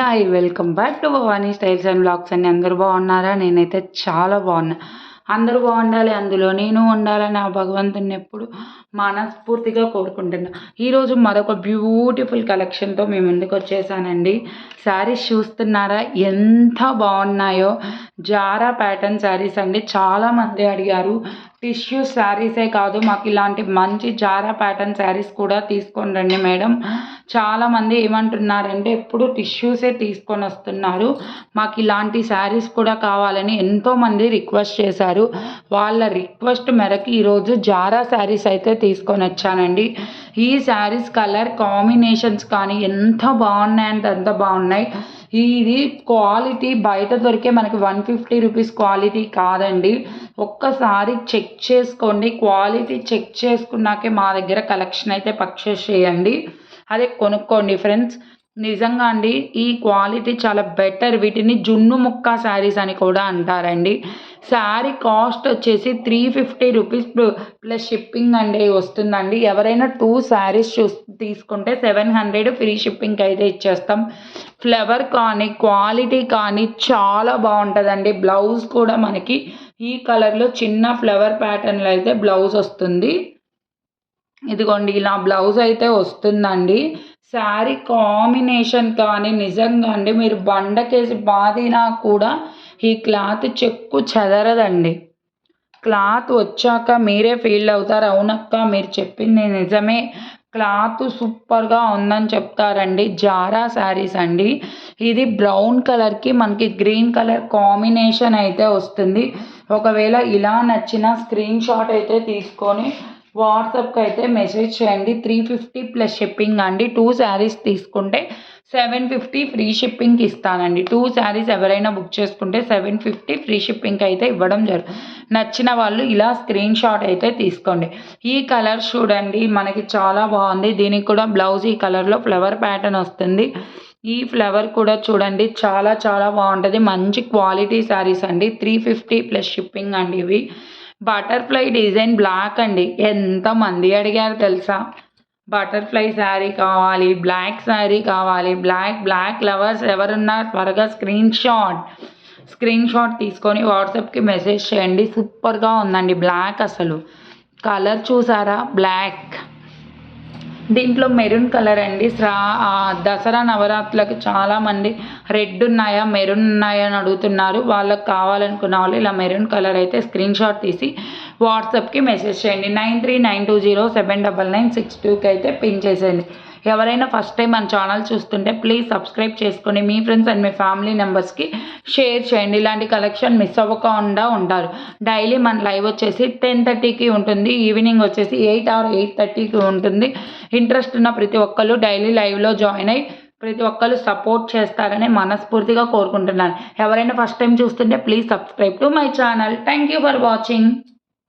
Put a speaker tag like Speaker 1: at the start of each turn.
Speaker 1: Hi welcome back to Bhavani styles and blogs అండి. అందరూ బాగున్నారా? నేనైతే చాలా బాగున్నా. అందరూ బాగుండాలి అందులో నేను ఉండాలని ఆ భగవంతుని ఎప్పుడు మనస్ఫూర్తిగా కోరుకుంటున్నా. ఈరోజు మరొక బ్యూటిఫుల్ కలెక్షన్తో మీ ముందుకు వచ్చేసానండి. శారీస్ చూస్తున్నారా? ఎంత బాగున్నాయో. జారా ప్యాటర్న్ శారీస్ అండి. చాలామంది అడిగారు టిష్యూ శారీసే కాదు మాకు ఇలాంటి మంచి జారా ప్యాటర్న్ శారీస్ కూడా తీసుకొని రండి మేడం. చాలామంది ఏమంటున్నారంటే ఎప్పుడు టిష్యూసే తీసుకొని వస్తున్నారు? మాకు ఇలాంటి శారీస్ కూడా కావాలని ఎంతోమంది రిక్వెస్ట్ చేశారు. వాళ్ళ రిక్వెస్ట్ మేరకు ఈరోజు జారా శారీస్ అయితే తీసుకొని వచ్చానండి. ఈ శారీస్ కలర్ కాంబినేషన్స్ కానీ ఎంత బాగున్నాయంటే అంత బాగున్నాయి. ఇది క్వాలిటీ బయట దొరికే మనకి వన్ ఫిఫ్టీ రూపీస్ క్వాలిటీ కాదండి. ఒక్కసారి చెక్ చేసుకోండి. క్వాలిటీ చెక్ చేసుకున్నాకే మా దగ్గర కలెక్షన్ అయితే పర్చేస్ చేయండి. అదే కొనుక్కోండి ఫ్రెండ్స్. నిజంగా అండి ఈ క్వాలిటీ చాలా బెటర్. వీటిని జున్ను ముక్క శారీస్ అని కూడా అంటారండి. శారీ కాస్ట్ వచ్చేసి three fifty rupees plus shipping అండి వస్తుందండి. ఎవరైనా టూ శారీస్ చూ తీసుకుంటే సెవెన్ హండ్రెడ్ ఫ్రీ షిప్పింగ్కి అయితే ఇచ్చేస్తాం. ఫ్లవర్ కానీ క్వాలిటీ కానీ చాలా బాగుంటుందండి. బ్లౌజ్ కూడా మనకి ఈ కలర్లో చిన్న ఫ్లవర్ ప్యాటర్న్లో అయితే బ్లౌజ్ వస్తుంది. ఇదిగోండి ఇలా బ్లౌజ్ అయితే వస్తుందండి. శారీ కాంబినేషన్ కానీ నిజంగా అండి మీరు బండకేసి బాదినా కూడా ఈ క్లాత్ చెక్కు చెదరదండి. క్లాత్ వచ్చాక మీరే ఫీల్ అవుతారు అవునక్క మీరు చెప్పింది నిజమే. క్లాత్ సూపర్గా ఉందని చెప్తారండి. జారా శారీస్ అండి. ఇది బ్రౌన్ కలర్కి మనకి గ్రీన్ కలర్ కాంబినేషన్ అయితే వస్తుంది. ఒకవేళ ఇలా నచ్చిన స్క్రీన్ షాట్ అయితే తీసుకొని వాట్సాప్కి అయితే మెసేజ్ చేయండి. త్రీ ఫిఫ్టీ ప్లస్ షిప్పింగ్ అండి. టూ శారీస్ తీసుకుంటే సెవెన్ ఫిఫ్టీ ఫ్రీ షిప్పింగ్కి ఇస్తానండి. టూ శారీస్ ఎవరైనా బుక్ చేసుకుంటే సెవెన్ ఫిఫ్టీ ఫ్రీ షిప్పింగ్కి అయితే ఇవ్వడం జరుగుతుంది నచ్చిన వాళ్ళు ఇలా స్క్రీన్ షాట్ అయితే తీసుకోండి. ఈ కలర్ చూడండి మనకి చాలా బాగుంది. దీనికి కూడా బ్లౌజ్ ఈ కలర్లో ఫ్లవర్ ప్యాటర్న్ వస్తుంది. ఈ ఫ్లవర్ కూడా చూడండి చాలా చాలా బాగుంటుంది. మంచి క్వాలిటీ శారీస్ అండి. త్రీ ఫిఫ్టీ ప్లస్ షిప్పింగ్ అండి ఇవి. బటర్ఫ్లై డిజైన్ బ్లాక్ అండి. ఎంతమంది అడిగారు తెలుసా? బటర్ఫ్లై శారీ కావాలి బ్లాక్ శారీ కావాలి బ్లాక్ బ్లాక్ లవర్స్ ఎవరున్నా త్వరగా స్క్రీన్ షాట్. స్క్రీన్ షాట్ తీసుకొని వాట్సాప్కి మెసేజ్ చేయండి. సూపర్గా ఉందండి బ్లాక్ అసలు. కలర్ చూసారా? బ్లాక్. దీంట్లో మెరూన్ కలర్ అండి. శ్రా దసరా నవరాత్రులకు చాలామంది రెడ్ ఉన్నాయా మెరూన్ ఉన్నాయా అని అడుగుతున్నారు. వాళ్ళకి కావాలనుకున్న వాళ్ళు ఇలా మెరూన్ కలర్ అయితే స్క్రీన్ షాట్ తీసి వాట్సాప్కి మెసేజ్ చేయండి. Nine three nine two zero seven double nine six టూకి అయితే పిన్ చేసేయండి. ఎవరైనా ఫస్ట్ టైం మన ఛానల్ చూస్తుంటే ప్లీజ్ సబ్స్క్రైబ్ చేసుకొని మీ ఫ్రెండ్స్ అండ్ మీ ఫ్యామిలీ మెంబర్స్కి షేర్ చేయండి. ఇలాంటి కలెక్షన్ మిస్ అవ్వకుండా ఉంటారు. డైలీ మన లైవ్ వచ్చేసి టెన్ థర్టీకి ఉంటుంది. ఈవినింగ్ వచ్చేసి ఎయిట్ ఆర్ ఎయిట్ థర్టీకి ఉంటుంది. ఇంట్రెస్ట్ ఉన్న ప్రతి ఒక్కరు డైలీ లైవ్లో జాయిన్ అయ్యి ప్రతి ఒక్కరు సపోర్ట్ చేస్తారని మనస్ఫూర్తిగా కోరుకుంటున్నాను. ఎవరైనా ఫస్ట్ టైం చూస్తుంటే please subscribe to my channel. Thank you for watching.